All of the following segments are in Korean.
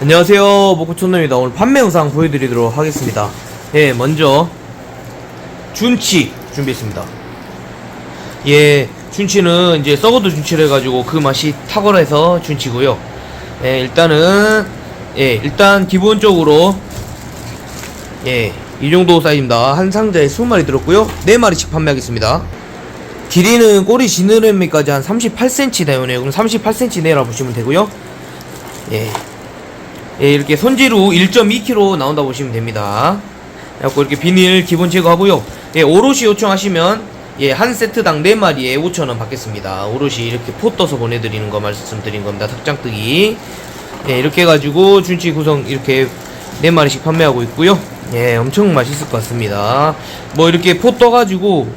안녕하세요. 모코촌놈입니다. 오늘 판매 영상 보여드리도록 하겠습니다. 예 먼저 준치 준비했습니다. 예 준치는 이제 썩어도 준치를 해가지고 그 맛이 탁월해서 준치고요. 예 일단은 예 일단 기본적으로 예 이 정도 사이즈입니다. 한 상자에 20마리 들었고요. 4마리씩 판매하겠습니다. 길이는 꼬리 지느러미까지 한 38cm 나오네요. 그럼 38cm 내라 보시면 되고요. 예 예, 이렇게 손지루 1.2kg 나온다 보시면 됩니다. 그래갖고 이렇게 비닐 기본 제거하고요. 예, 오롯이 요청하시면 예, 한 세트당 4마리에 5,000원 받겠습니다. 오롯이 이렇게 포 떠서 보내드리는 거 말씀드린 겁니다. 닭장뜨기. 예, 이렇게 해가지고 준치 구성 이렇게 4마리씩 판매하고 있고요. 예, 엄청 맛있을 것 같습니다. 뭐 이렇게 포 떠가지고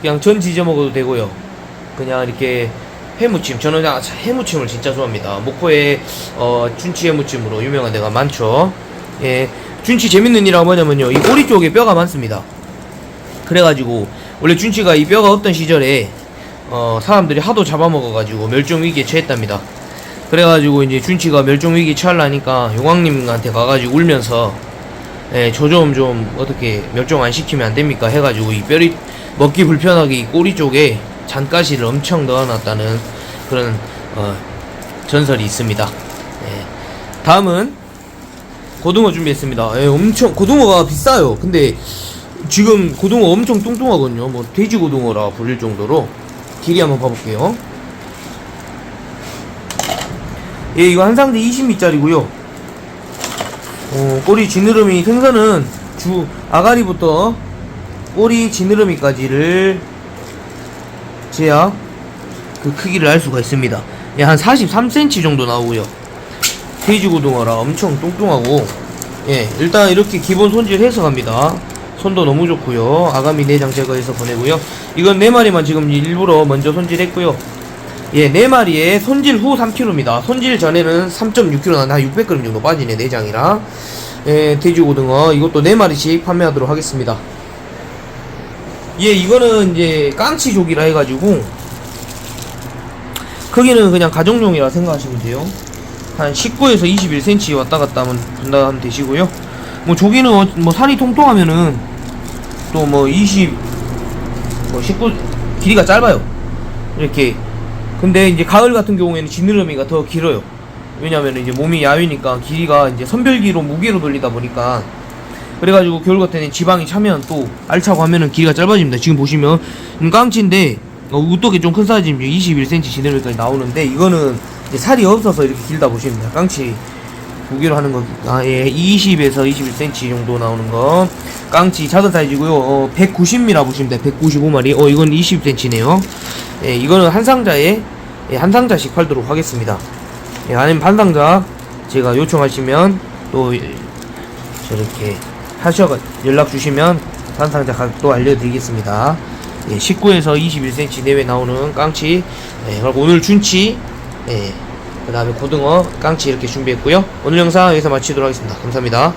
그냥 전 지져 먹어도 되고요. 그냥 이렇게 해무침. 저는 그냥 해무침을 진짜 좋아합니다. 목포에 어 준치 해무침으로 유명한 데가 많죠. 예. 준치 재밌는 일은 뭐냐면요. 이 꼬리 쪽에 뼈가 많습니다. 그래가지고 원래 준치가 이 뼈가 없던 시절에 어 사람들이 하도 잡아먹어가지고 멸종위기에 처했답니다. 그래가지고 이제 준치가 멸종위기에 처하려니까 용왕님한테 가가지고 울면서 예, 저 좀 좀 어떻게 멸종 안 시키면 안 됩니까? 해가지고 이 뼈리 먹기 불편하게 이 꼬리 쪽에 잔가시를 엄청 넣어놨다는 그런 어, 전설이 있습니다. 예. 다음은 고등어 준비했습니다. 예, 엄청 고등어가 비싸요. 근데 지금 고등어 엄청 뚱뚱하거든요. 뭐 돼지 고등어라 불릴 정도로 길이 한번 봐볼게요. 예, 이거 한 상자 20미짜리고요. 어, 꼬리 지느러미 생선은 주 아가리부터 꼬리 지느러미까지를 재야 그 크기를 알 수가 있습니다. 예, 한 43cm 정도 나오고요. 돼지 고등어라 엄청 뚱뚱하고 예, 일단 이렇게 기본 손질 해서 갑니다. 손도 너무 좋고요. 아가미 내장 제거해서 보내고요. 이건 네 마리만 지금 일부러 먼저 손질했고요. 예, 네 마리에 손질 후 3kg입니다. 손질 전에는 3.6kg 나한 600g 정도 빠지네 내장이랑. 예, 돼지 고등어 이것도 네 마리씩 판매하도록 하겠습니다. 예, 이거는 이제 깡치족이라 해가지고 크기는 그냥 가정용이라 생각하시면 돼요. 한 19에서 21cm 왔다 갔다 하면 분다 하면 되시고요. 뭐 조기는 어- 뭐 살이 통통하면은 또 뭐 20, 뭐 19, 길이가 짧아요. 이렇게. 근데 이제 가을 같은 경우에는 지느러미가 더 길어요. 왜냐면 이제 몸이 야위니까 길이가 이제 선별기로 무게로 돌리다 보니까 그래가지고 겨울 같은 때 지방이 차면 또 알차고 하면은 길이가 짧아집니다. 지금 보시면 음, 깡치인데 어, 우뚝이 좀 큰 사이즈면 21cm 지느러미까지 나오는데 이거는 살이 없어서 이렇게 길다 돼요. 깡치 두 개로 하는 거, 아, 예, 20에서 21cm 정도 나오는 거. 깡치 작은 사이즈고요. 어, 190mm 보시면 돼요. 195마리. 어, 이건 20cm네요. 예, 이거는 한 상자에 예, 한 상자씩 팔도록 하겠습니다. 예, 아니면 반 상자 제가 요청하시면 또 예, 저렇게 하셔가 연락 주시면 반 상자 가격도 알려드리겠습니다. 예, 19에서 21cm 내외 나오는 깡치, 예, 그리고 오늘 준치, 예, 그 다음에 고등어, 깡치 이렇게 준비했고요. 오늘 영상 여기서 마치도록 하겠습니다. 감사합니다.